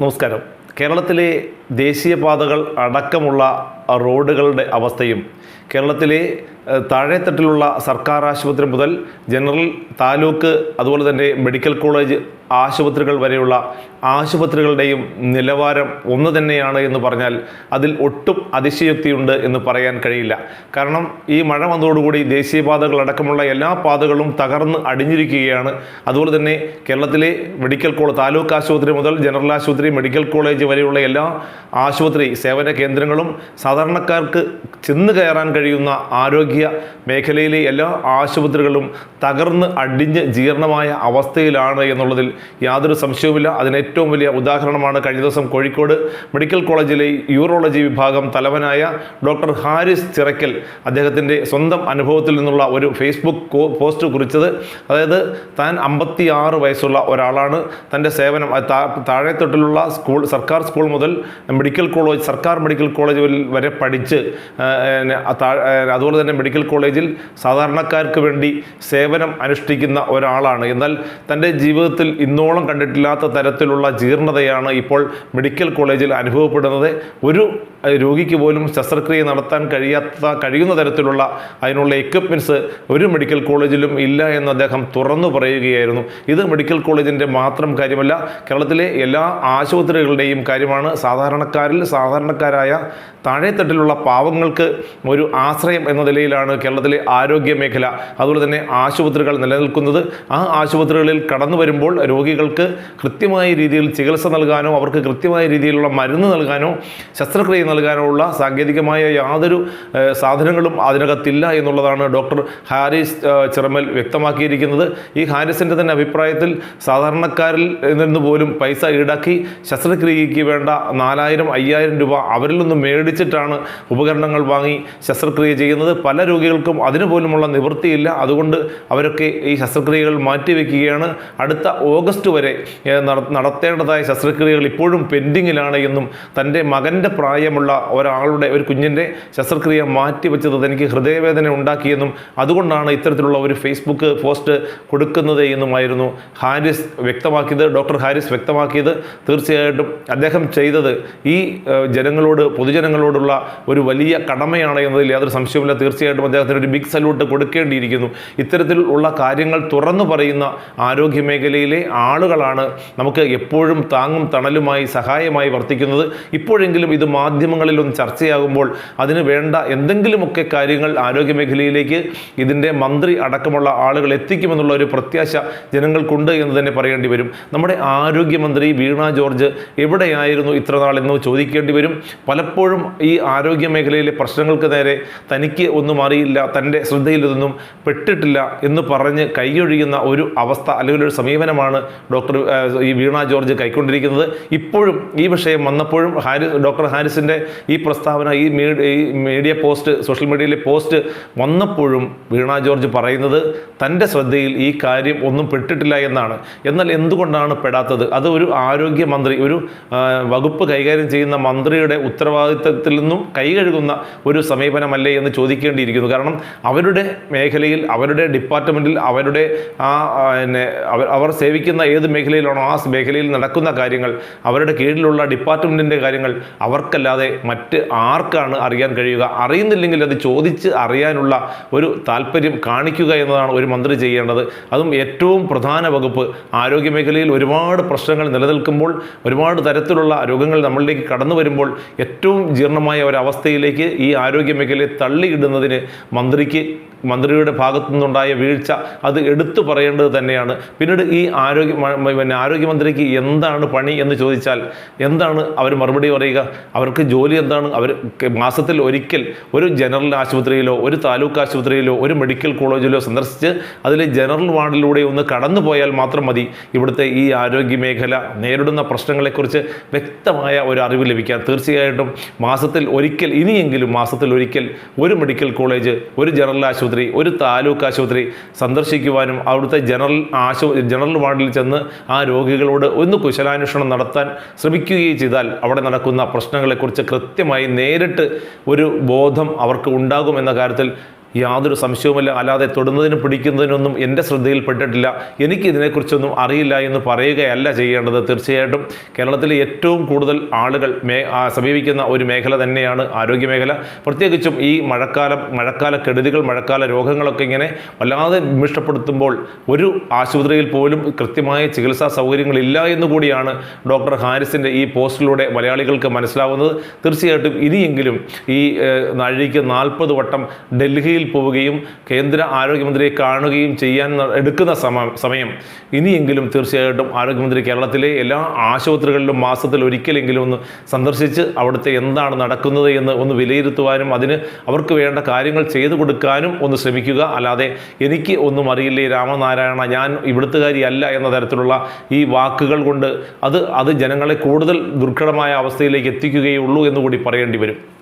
നമസ്കാരം. കേരളത്തിലെ ദേശീയപാതകൾ അടക്കമുള്ള റോഡുകളുടെ അവസ്ഥയും കേരളത്തിലെ താഴെത്തട്ടിലുള്ള സർക്കാർ ആശുപത്രി മുതൽ ജനറൽ താലൂക്ക് അതുപോലെ തന്നെ മെഡിക്കൽ കോളേജ് ആശുപത്രികൾ വരെയുള്ള ആശുപത്രികളുടെയും നിലവാരം ഒന്ന് തന്നെയാണ് എന്ന് പറഞ്ഞാൽ അതിൽ ഒട്ടും അതിശയോക്തിയുണ്ട് എന്ന് പറയാൻ കഴിയില്ല. കാരണം ഈ മഴ വന്നതോടുകൂടി ദേശീയപാതകളടക്കമുള്ള എല്ലാ പാതകളും തകർന്ന് അടിഞ്ഞിരിക്കുകയാണ്. അതുപോലെ തന്നെ കേരളത്തിലെ മെഡിക്കൽ കോളേജ് താലൂക്ക് ആശുപത്രി മുതൽ ജനറൽ ആശുപത്രി മെഡിക്കൽ കോളേജ് വരെയുള്ള എല്ലാ ആശുപത്രി സേവന കേന്ദ്രങ്ങളും സാധാരണക്കാർക്ക് ചെന്ന് കയറാൻ കഴിയുന്ന ആരോഗ്യ മേഖലയിലെ എല്ലാ ആശുപത്രികളും തകർന്ന് അടിഞ്ഞ് ജീർണമായ അവസ്ഥയിലാണ് എന്നുള്ളതിൽ യാതൊരു സംശയവുമില്ല. അതിന് ഏറ്റവും വലിയ ഉദാഹരണമാണ് കഴിഞ്ഞ ദിവസം കോഴിക്കോട് മെഡിക്കൽ കോളേജിലെ യൂറോളജി വിഭാഗം തലവനായ ഡോക്ടർ ഹാരിസ് ചിറക്കൽ അദ്ദേഹത്തിന്റെ സ്വന്തം അനുഭവത്തിൽ നിന്നുള്ള ഒരു ഫേസ്ബുക്ക് പോസ്റ്റ് കുറിച്ചത്. അതായത് താൻ അമ്പത്തി ആറ് വയസ്സുള്ള ഒരാളാണ്. തന്റെ സേവനം താഴെത്തൊട്ടിലുള്ള സ്കൂൾ സർക്കാർ സ്കൂൾ മുതൽ മെഡിക്കൽ കോളേജ് സർക്കാർ മെഡിക്കൽ കോളേജ് വരെ പഠിച്ച് അതുപോലെ തന്നെ മെഡിക്കൽ കോളേജിൽ സാധാരണക്കാർക്ക് വേണ്ടി സേവനം അനുഷ്ഠിക്കുന്ന ഒരാളാണ്. എന്നാൽ തന്റെ ജീവിതത്തിൽ ഇന്നോളം കണ്ടിട്ടില്ലാത്ത തരത്തിലുള്ള ജീർണതയാണ് ഇപ്പോൾ മെഡിക്കൽ കോളേജിൽ അനുഭവപ്പെടുന്നത്. ഒരു രോഗിക്ക് പോലും ശസ്ത്രക്രിയ നടത്താൻ കഴിയാത്ത കഴിയുന്ന തരത്തിലുള്ള അതിനുള്ള എക്യുപ്മെന്റ്സ് ഒരു മെഡിക്കൽ കോളേജിലും ഇല്ല എന്ന് അദ്ദേഹം തുറന്നു പറയുകയായിരുന്നു. ഇത് മെഡിക്കൽ കോളേജിന്റെ മാത്രം കാര്യമല്ല കേരളത്തിലെ എല്ലാ ആശുപത്രികളുടെയും കാര്യമാണ്. സാധാരണക്കാരിൽ സാധാരണക്കാരായ താഴെത്തട്ടിലുള്ള പാവങ്ങൾക്ക് ഒരു ആശ്രയം എന്ന നിലയിലാണ് കേരളത്തിലെ ആരോഗ്യ മേഖല അതുപോലെ തന്നെ ആശുപത്രികൾ നിലനിൽക്കുന്നത്. ആ ആശുപത്രികളിൽ കടന്നു വരുമ്പോൾ രോഗികൾക്ക് കൃത്യമായ രീതിയിൽ ചികിത്സ നൽകാനോ അവർക്ക് കൃത്യമായ രീതിയിലുള്ള മരുന്ന് നൽകാനോ ശസ്ത്രക്രിയ നൽകാനോ ഉള്ള സാങ്കേതികമായ യാതൊരു സാധനങ്ങളും അതിനകത്തില്ല എന്നുള്ളതാണ് ഡോക്ടർ ഹാരിസ് ചിറമൽ വ്യക്തമാക്കിയിരിക്കുന്നത്. ഈ ഹാരിസിന്റെ തന്നെ അഭിപ്രായത്തിൽ സാധാരണക്കാരിൽ നിന്ന് പോലും പൈസ ഈടാക്കി ശസ്ത്രക്രിയയ്ക്ക് വേണ്ട നാലായിരം അയ്യായിരം രൂപ അവരിൽ നിന്ന് മേടിച്ചിട്ടാണ് ഉപകരണങ്ങൾ വാങ്ങി ശസ്ത്രക്രിയ ചെയ്യുന്നത്. പല രോഗികൾക്കും അതിനു പോലുമുള്ള നിവൃത്തിയില്ല. അതുകൊണ്ട് അവരൊക്കെ ഈ ശസ്ത്രക്രിയകൾ മാറ്റിവെക്കുകയാണ്. അടുത്ത ഓഗസ്റ്റ് വരെ ഏഹ്, നടത്തേണ്ടതായ ശസ്ത്രക്രിയകൾ ഇപ്പോഴും പെൻഡിങ്ങിലാണ് എന്നും തന്റെ മകന്റെ പ്രായമുള്ള ഒരാളുടെ ഒരു കുഞ്ഞിന്റെ ശസ്ത്രക്രിയ മാറ്റിവെച്ചത് തനിക്ക് ഹൃദയവേദന ഉണ്ടാക്കിയെന്നും അതുകൊണ്ടാണ് ഇത്തരത്തിലുള്ള ഒരു ഫേസ്ബുക്ക് പോസ്റ്റ് കൊടുക്കുന്നത് എന്നുമായിരുന്നു ഹാരിസ് വ്യക്തമാക്കിയത്. ഡോക്ടർ ഹാരിസ് വ്യക്തമാക്കിയത്. തീർച്ചയായിട്ടും അദ്ദേഹം ചെയ്തത് ഈ ജനങ്ങളോട് പൊതുജനങ്ങളോടുള്ള ഒരു വലിയ കടമയാണ് എന്നതിൽ യാതൊരു സംശയവുമില്ല. തീർച്ചയായിട്ടും അദ്ദേഹത്തിന് ഒരു ബിഗ് സല്യൂട്ട് കൊടുക്കേണ്ടിയിരിക്കുന്നു. ഇത്തരത്തിലുള്ള കാര്യങ്ങൾ തുറന്നു പറയുന്ന ആരോഗ്യ മേഖലയിലെ ആളുകളാണ് നമുക്ക് എപ്പോഴും താങ്ങും തണലുമായി സഹായമായി വർത്തിക്കുന്നത്. ഇപ്പോഴെങ്കിലും ഇത് മാധ്യമങ്ങളിൽ ഒന്ന് ചർച്ചയാകുമ്പോൾ അതിന് വേണ്ട എന്തെങ്കിലുമൊക്കെ കാര്യങ്ങൾ ആരോഗ്യമേഖലയിലേക്ക് ഇതിന്റെ മന്ത്രി അടക്കമുള്ള ആളുകൾ എത്തിക്കുമെന്നുള്ള ഒരു പ്രത്യാശ ജനങ്ങൾക്കുണ്ട് എന്ന് തന്നെ പറയേണ്ടി വരും. നമ്മുടെ ആരോഗ്യമന്ത്രി വീണ ജോർജ് എവിടെയായിരുന്നു ഇത്ര നാളെന്ന് ചോദിക്കേണ്ടി വരും. പലപ്പോഴും ഈ ആരോഗ്യ മേഖലയിലെ പ്രശ്നങ്ങൾക്ക് നേരെ തനിക്ക് ഒന്നും അറിയില്ല തന്റെ ശ്രദ്ധയിൽ ഇതൊന്നും പെട്ടിട്ടില്ല എന്ന് പറഞ്ഞ് കൈയൊഴിയുന്ന ഒരു അവസ്ഥ അല്ലെങ്കിൽ ഒരു സമീപനമാണ് ഡോക്ടർ ഈ വീണ ജോർജ് കൈക്കൊണ്ടിരിക്കുന്നത്. ഇപ്പോഴും ഈ വിഷയം വന്നപ്പോഴും ഹാരിസ് ഡോക്ടർ ഹാരിസിന്റെ ഈ പ്രസ്താവന ഈ മീഡിയ പോസ്റ്റ് സോഷ്യൽ മീഡിയയിലെ പോസ്റ്റ് വന്നപ്പോഴും വീണ ജോർജ് പറയുന്നത് തന്റെ ശ്രദ്ധയിൽ ഈ കാര്യം ഒന്നും പെട്ടിട്ടില്ല എന്നാണ്. എന്നാൽ എന്തുകൊണ്ടാണ് പെടാത്തത്? അത് ഒരു ആരോഗ്യമന്ത്രി ഒരു വകുപ്പ് കൈകാര്യം ചെയ്യുന്ന മന്ത്രിയുടെ ഉത്തരവാദിത്തത്തിൽ നിന്നും കൈകഴുകുന്ന ഒരു സമീപനമല്ലേ എന്ന് ചോദിക്കേണ്ടിയിരിക്കുന്നു. കാരണം അവരുടെ മേഖലയിൽ അവരുടെ ഡിപ്പാർട്ട്മെന്റിൽ അവരുടെ ആ പിന്നെ അവർ അവർ സേവിക്കുന്ന ഏത് മേഖലയിലാണോ ആ മേഖലയിൽ നടക്കുന്ന കാര്യങ്ങൾ അവരുടെ കീഴിലുള്ള ഡിപ്പാർട്ട്മെന്റിന്റെ കാര്യങ്ങൾ അവർക്കല്ലാതെ മറ്റ് ആർക്കാണ് അറിയാൻ കഴിയുക? അറിയുന്നില്ലെങ്കിൽ അത് ചോദിച്ച് അറിയാനുള്ള ഒരു താല്പര്യം കാണിക്കുക എന്നതാണ് ഒരു മന്ത്രി ചെയ്യേണ്ടത്. അതും ഏറ്റവും പ്രധാന വകുപ്പ്. ആരോഗ്യ മേഖലയിൽ ഒരുപാട് പ്രശ്നങ്ങൾ നിലനിൽക്കുമ്പോൾ ഒരുപാട് തരത്തിലുള്ള രോഗങ്ങൾ നമ്മളിലേക്ക് കടന്നു വരുമ്പോൾ ഏറ്റവും ജീർണമായ ഒരവസ്ഥയിലേക്ക് ഈ ആരോഗ്യ മേഖലയെ തള്ളിയിടുന്നതിന് മന്ത്രിക്ക് മന്ത്രിയുടെ ഭാഗത്തു നിന്നുണ്ടായ വീഴ്ച അത് എടുത്തു പറയേണ്ടത് തന്നെയാണ്. പിന്നീട് ഈ ആരോഗ്യ മ- പിന്നെ ആരോഗ്യമന്ത്രിക്ക് എന്താണ് പണി എന്ന് ചോദിച്ചാൽ എന്താണ് അവർ മറുപടി പറയുക? അവർക്ക് ജോലി എന്താണ്? അവർ മാസത്തിൽ ഒരിക്കൽ ഒരു ജനറൽ ആശുപത്രിയിലോ ഒരു താലൂക്ക് ആശുപത്രിയിലോ ഒരു മെഡിക്കൽ കോളേജിലോ സന്ദർശിച്ച് അതിലെ ജനറൽ വാർഡിലൂടെ ഒന്ന് കടന്നു പോയാൽ മാത്രം മതി. ഇവിടുത്തെ ഈ ആരോഗ്യ മേഖല നേരിടുന്ന പ്രശ്നങ്ങളെക്കുറിച്ച് വ്യക്തമായ ഒരു അറിവ് ലഭിക്കാൻ തീർച്ചയായിട്ടും മാസത്തിൽ ഒരിക്കൽ ഇനിയെങ്കിലും മാസത്തിൽ ഒരിക്കൽ ഒരു മെഡിക്കൽ കോളേജ് ഒരു ജനറൽ ആശുപത്രി ഒരു താലൂക്ക് ആശുപത്രി സന്ദർശിക്കുവാനും അവിടുത്തെ ജനറൽ ആശു ജനറൽ വാർഡിൽ ചെന്ന് ആ രോഗികളോട് ഒന്ന് കുശലാന്വേഷണം നടത്താൻ ശ്രമിക്കുകയും ചെയ്താൽ അവിടെ നടക്കുന്ന പ്രശ്നങ്ങളെക്കുറിച്ച് കൃത്യമായി നേരിട്ട് ഒരു ബോധം അവർക്ക് ഉണ്ടാകുമെന്ന കാര്യത്തിൽ യാതൊരു സംശയവുമില്ല. അല്ലാതെ തൊടുന്നതിനും പിടിക്കുന്നതിനൊന്നും എന്റെ ശ്രദ്ധയിൽപ്പെട്ടിട്ടില്ല. എനിക്കിതിനെക്കുറിച്ചൊന്നും അറിയില്ല എന്ന് പറയുകയല്ല ചെയ്യേണ്ടത്. തീർച്ചയായിട്ടും കേരളത്തിലെ ഏറ്റവും കൂടുതൽ ആളുകൾ മേ സമീപിക്കുന്ന ഒരു മേഖല തന്നെയാണ് ആരോഗ്യ മേഖല പ്രത്യേകിച്ചും ഈ മഴക്കാലം മഴക്കാല കെടുതികൾ മഴക്കാല രോഗങ്ങളൊക്കെ ഇങ്ങനെ വല്ലാതെ വിമിഷ്ടപ്പെടുത്തുമ്പോൾ ഒരു ആശുപത്രിയിൽ പോലും കൃത്യമായ ചികിത്സാ സൗകര്യങ്ങളില്ല എന്ന് കൂടിയാണ് ഡോക്ടർ ഹാരിസിന്റെ ഈ പോസ്റ്റിലൂടെ മലയാളികൾക്ക് മനസ്സിലാവുന്നത്. തീർച്ചയായിട്ടും ഇനിയെങ്കിലും ഈ നാഴിക്ക് നാൽപ്പത് വട്ടം ഡൽഹിയിൽ പോവുകയും കേന്ദ്ര ആരോഗ്യമന്ത്രിയെ കാണുകയും ചെയ്യാൻ എടുക്കുന്ന സമയം. ഇനിയെങ്കിലും തീർച്ചയായിട്ടും ആരോഗ്യമന്ത്രി കേരളത്തിലെ എല്ലാ ആശുപത്രികളിലും മാസത്തിൽ ഒരിക്കലെങ്കിലും ഒന്ന് സന്ദർശിച്ച് അവിടുത്തെ എന്താണ് നടക്കുന്നത് എന്ന് ഒന്ന് വിലയിരുത്തുവാനും അതിന് അവർക്ക് വേണ്ട കാര്യങ്ങൾ ചെയ്തു കൊടുക്കാനും ഒന്ന് ശ്രമിക്കുക. അല്ലാതെ എനിക്ക് ഒന്നും അറിയില്ലേ രാമനാരായണ ഞാൻ ഇവിടുത്തുകാരിയല്ല എന്ന തരത്തിലുള്ള ഈ വാക്കുകൾ കൊണ്ട് അത് അത് ജനങ്ങളെ കൂടുതൽ ദുർഘടമായ അവസ്ഥയിലേക്ക് എത്തിക്കുകയുള്ളൂ എന്നുകൂടി പറയേണ്ടി വരും.